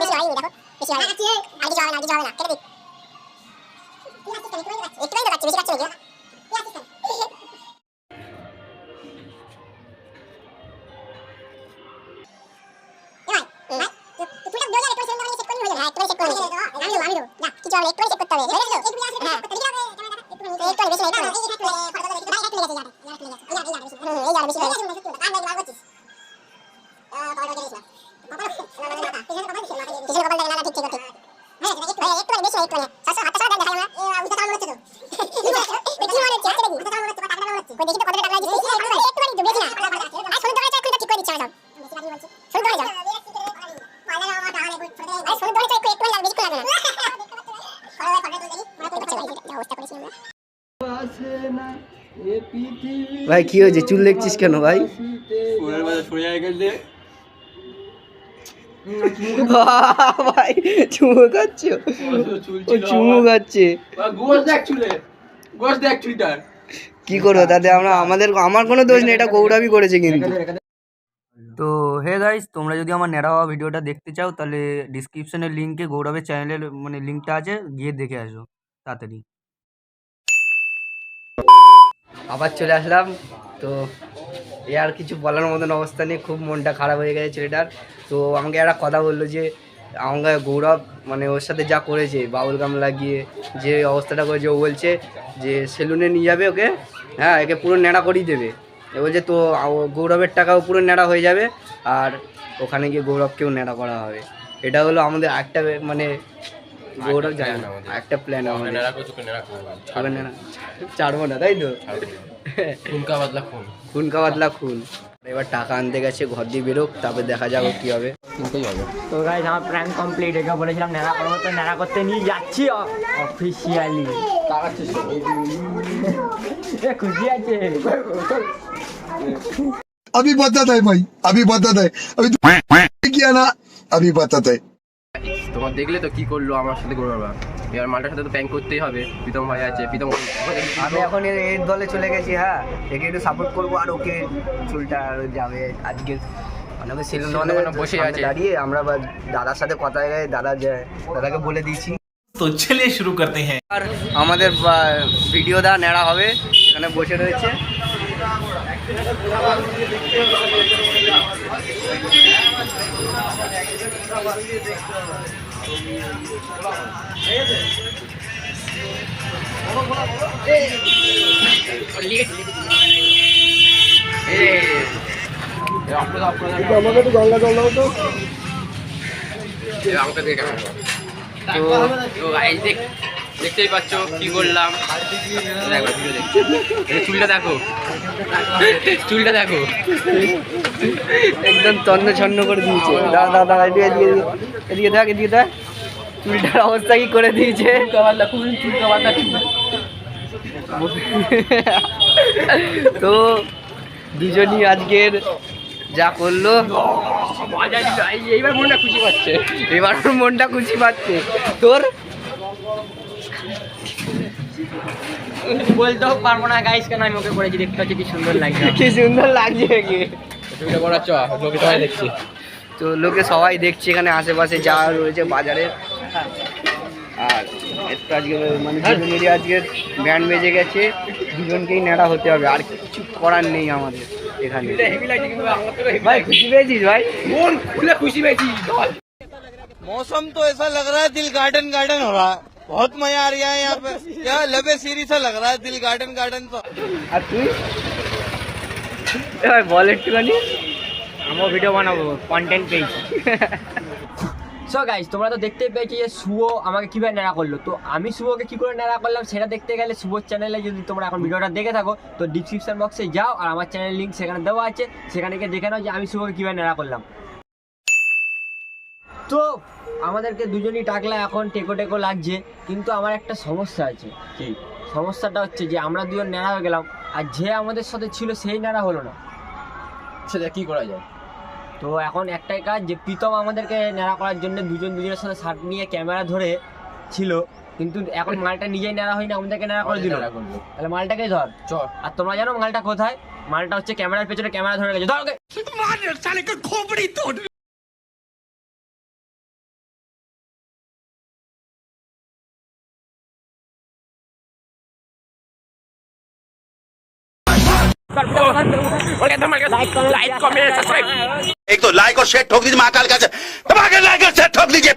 বেশি বেশি বেশি হয়নি দেখো। বেশি হয়নি আর কিছু হবে না কিছু হবে না কেটে দিই। একটু তো পাচ্ছি বেশি পাচ্ছি নাকি অবস্থা করেছি আমরা ভাই কি হয়েছে? চুল দেখছিস কেন ভাই? ভাই চুমু খাচ্ছ? ও চুমু খাচ্ছে। কি করব তাতে আমরা আমাদের আমার কোনো দোষ নেই এটা গৌরবই করেছে কিন্তু। তো হে গাইস, তোমরা যদি আমার ন্যাড়া হওয়া ভিডিওটা দেখতে চাও, তাহলে ডিসক্রিপশনের লিঙ্কে গৌরবের চ্যানেলের মানে লিঙ্কটা আছে, গিয়ে দেখে আসো, তাড়াতাড়ি। আবার চলে আসলাম, তো এ আর কিছু বলার মতন অবস্থা নেই, খুব মনটা খারাপ হয়ে গেছে ছেলেটার। তো আমাকে একটা কথা বলল যে, আমাকে গৌরব মানে ওর সাথে যা করেছে, বাউল গাম লাগিয়ে যে অবস্থাটা করেছে, ও বলছে যে সেলুনে নিয়ে যাবে ওকে হ্যাঁ একে পুরো ন্যাড়া করিয়ে দেবে। এ বলছে তো গৌরবের টাকাও পুরো ন্যাড়া হয়ে যাবে আর ওখানে গিয়ে গৌরবকেও ন্যাড়া করা হবে। এটা হলো আমাদের একটা মানে গৌরব জানে না একটা প্ল্যান আমাদের। ছাড়বো না তাই তো? খুনকা বাদলা খুন। খুনকা বাদলা খুন। এবার টাকা আনতে গেছে ঘর দিয়ে বেরোক তারপর দেখা যাবে কি হবে খুনকাই হবে তো গাইজ আমার প্র্যাঙ্ক কমপ্লিট একে বলেছিলাম নেড়া করবো তো নেড়া করতে নিয়ে যাচ্ছি অফিসিয়ালি খুশি আছে अभी बताता है भाई अभी बताता है अभी तो किया ना अभी बताता है তোমার দেখলে তো কি করলো আমার সাথে করবো বাবা এবার মালটার সাথে তো প্যাং করতেই হবে। প্রীতম ভাই আছে প্রীতম আমি এখন এর দলে চলে গেছি হ্যাঁ। একে একটু সাপোর্ট করব আর ওকে চুলটা যাবে আজকে। মানে সেলুন বসে আছে। দাঁড়িয়ে আমরা দাদার সাথে কথা হয়ে দাদা দাদাকে বলে দিয়েছি। ছেলে শুরু করতে হ্যাঁ। আর আমাদের ভিডিও দা নেড়া হবে এখানে বসে রয়েছে। আমাকে দেখে তো তো guys, দেখ দেখতেই পাচ্ছ কি করলাম। দেখো চুলটা দেখো। চুলটা দেখো। একদম তন্ন ছন্ন করে দিয়েছে। দাদা দাদা এদিকে এদিকে এদিকে দেখ এদিকে দেখ। চুলটার অবস্থা কি করে দিয়েছে? তো দুজনই আজকের যা করল। এইবার মনটা খুশি পাচ্ছে। এবার মনটা খুশি পাচ্ছে। তোর? বলতেও পারব না গাইস কেন আমি ওকে করেছি? দেখতে পাচ্ছি কি সুন্দর লাগছে। কি সুন্দর লাগছে কি ভিডিও করা চ লোকে সবাই দেখছে। তো লোকে সবাই দেখছে এখানে আশেপাশে যা রয়েছে বাজারে। আর একটু আজকে মানে মিডিয়া আজকে ব্যান্ড বেজে গেছে দুজনকেই নেড়া হতে হবে আর কিছু করার নেই আমাদের এখানে। ভাই খুশি পেয়েছিস ভাই? মন খুলে খুশি পেয়েছিস। মৌসম তো এসা লগ রা দিল গার্ডেন গার্ডেন হো রা। बहुत मजा आ रहा है यहाँ पे क्या लबे सीरी सा लग रहा है दिल गार्डन गार्डन तो আর তুই এ ভাই বল একটুখানি আমিও ভিডিও বানাবো কন্টেন্ট পেয়েছি সো গাইজ তোমরা তো দেখতেই পেয়েছি যে শুভ আমাকে কিভাবে নেড়া করলো তো আমি শুভকে কি করে নেড়া করলাম সেটা দেখতে গেলে শুভর চ্যানেলে যদি তোমরা এখন ভিডিওটা দেখে থাকো তো ডিসক্রিপশন বক্সে যাও আর আমার চ্যানেল লিঙ্ক সেখানে দেওয়া আছে সেখানে গিয়ে দেখে নাও যে আমি শুভকে কিভাবে নেড়া করলাম তো আমাদেরকে দুজনই টাকলা এখন টেকো টেকো লাগছে কিন্তু আমার একটা সমস্যা আছে। কি? সমস্যাটা হচ্ছে যে আমরা দুজন ন্যাড়া হয়ে গেলাম আর যে আমাদের সাথে ছিল সেই ন্যাড়া হলো না। সেটা কি করা যায়? তো এখন একটাই কাজ যে প্রীতম আমাদেরকে ন্যাড়া করার জন্য দুজন দুজনের সাথে শার্ট নিয়ে ক্যামেরা ধরে ছিল কিন্তু এখন মালটা নিজেই ন্যাড়া হয়নি আমাদেরকে ন্যাড়া করে দিল। তাহলে মালটাকেই ধর। চ আর তোমরা জানো মালটা কোথায়? মালটা হচ্ছে ক্যামেরার পেছনে ক্যামেরা ধরে গেছে। ধর ওকে। एक तो लाइक और शेयर ठोक दीजिए महाकाल का से दबा के लाइक और शेयर ठोक दीजिए